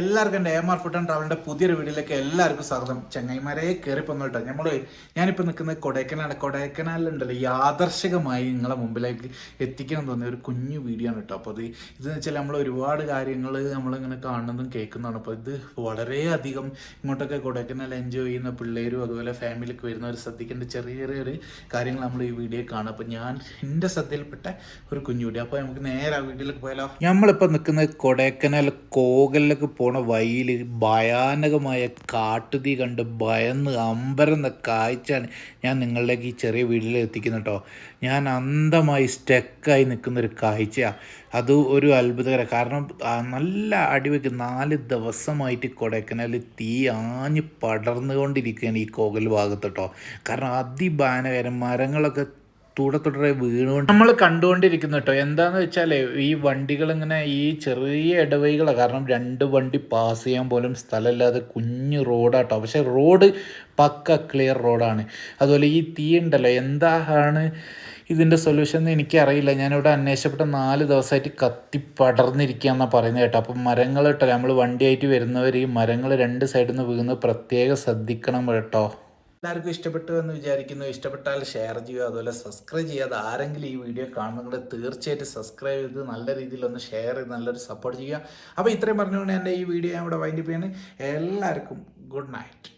എല്ലാവർക്കും എന്റെ M R food and ട്രാവലിന്റെ പുതിയൊരു വീഡിയോയിലേക്ക് എല്ലാവർക്കും സ്വാഗതം. ചങ്ങായിമാരെ കയറി കേട്ടോ. നമ്മൾ ഞാനിപ്പോൾ നിൽക്കുന്നത് കൊടൈക്കനാൽ കൊടൈക്കനാലുണ്ടല്ലോ യാദർശികമായി നിങ്ങളെ മുമ്പിലേക്ക് എത്തിക്കണം തോന്നിയ ഒരു കുഞ്ഞു വീഡിയോ ആണ് കേട്ടോ. അപ്പോൾ അത് ഇതെന്ന് വെച്ചാൽ നമ്മൾ ഒരുപാട് കാര്യങ്ങൾ നമ്മളിങ്ങനെ കാണുന്നതും കേൾക്കുന്നതാണ്. അപ്പോൾ ഇത് വളരെയധികം ഇങ്ങോട്ടൊക്കെ കൊടൈക്കനാൽ എൻജോയ് ചെയ്യുന്ന പിള്ളേരും അതുപോലെ ഫാമിലിക്ക് വരുന്നവർ ശ്രദ്ധിക്കേണ്ട ചെറിയ ചെറിയൊരു കാര്യങ്ങൾ നമ്മൾ ഈ വീഡിയോ കാണും. അപ്പോൾ ഞാൻ എന്റെ ശ്രദ്ധയിൽപ്പെട്ട ഒരു കുഞ്ഞു വീഡിയോ. അപ്പോൾ നമുക്ക് നേരെ ആ വീഡിയോയിലേക്ക് പോയാലോ. നമ്മളിപ്പോൾ നിൽക്കുന്നത് കൊടൈക്കനാൽ കോകലിലേക്ക് പോണ വഴിയിൽ ഭയാനകമായ കാട്ടുതീ കണ്ട് ഭയന്ന് അമ്പരന്ന കാഴ്ചയാണ് ഞാൻ നിങ്ങളിലേക്ക് ഈ ചെറിയ വീട്ടിൽ എത്തിക്കുന്നത് കേട്ടോ. ഞാൻ അന്ധമായി സ്റ്റക്കായി നിൽക്കുന്നൊരു കാഴ്ചയാണ് അത് ഒരു അത്ഭുതകര കാരണം നല്ല അടിവയ്ക്ക് നാല് ദിവസമായിട്ട് കൊടൈക്കനാൽ തീ ആഞ്ഞ് പടർന്നുകൊണ്ടിരിക്കുകയാണ് ഈ കോകൽ ഭാഗത്ത് കേട്ടോ. കാരണം അതിഭയാനകരം മരങ്ങളൊക്കെ തുട തുടരെ വീണുകൊണ്ട് നമ്മൾ കണ്ടുകൊണ്ടിരിക്കുന്നു കേട്ടോ എന്താന്ന് വെച്ചാൽ ഈ വണ്ടികൾ ഇങ്ങനെ ഈ ചെറിയ ഇടവഴികളാണ് കാരണം രണ്ട് വണ്ടി പാസ് ചെയ്യാൻ പോലും സ്ഥലമില്ലാതെ കുഞ്ഞു റോഡാട്ടോ. പക്ഷെ റോഡ് പക്ക ക്ലിയർ റോഡാണ്. അതുപോലെ ഈ തീ ഉണ്ടല്ലോ എന്താണ് ഇതിന്റെ സൊല്യൂഷൻ എന്ന് എനിക്കറിയില്ല. ഞാനിവിടെ അന്വേഷിച്ചപ്പെട്ട നാല് ദിവസമായിട്ട് കത്തി പടർന്നിരിക്കുകയെന്നാണ് പറയുന്നത് കേട്ടോ. അപ്പം മരങ്ങൾ കേട്ടോ നമ്മൾ വണ്ടിയായിട്ട് വരുന്നവർ ഈ മരങ്ങൾ രണ്ട് സൈഡിൽ നിന്ന് വീഴുന്നത് പ്രത്യേകം ശ്രദ്ധിക്കണം കേട്ടോ. എല്ലാവർക്കും ഇഷ്ടപ്പെട്ടു എന്ന് വിചാരിക്കുന്നു. ഇഷ്ടപ്പെട്ടാൽ ഷെയർ ചെയ്യുക അതുപോലെ സബ്സ്ക്രൈബ് ചെയ്യാതെ ആരെങ്കിലും ഈ വീഡിയോ കാണുന്നുണ്ട് തീർച്ചയായിട്ടും സബ്സ്ക്രൈബ് ചെയ്ത് നല്ല രീതിയിൽ ഒന്ന് ഷെയർ ചെയ്ത് നല്ലൊരു സപ്പോർട്ട് ചെയ്യുക. അപ്പോൾ ഇത്രയും പറഞ്ഞുകൊണ്ട് എന്റെ ഈ വീഡിയോ ഞാൻ ഇവിടെ വൈൻഡപ്പ് ചെയ്യാണ്. എല്ലാവർക്കും ഗുഡ് നൈറ്റ്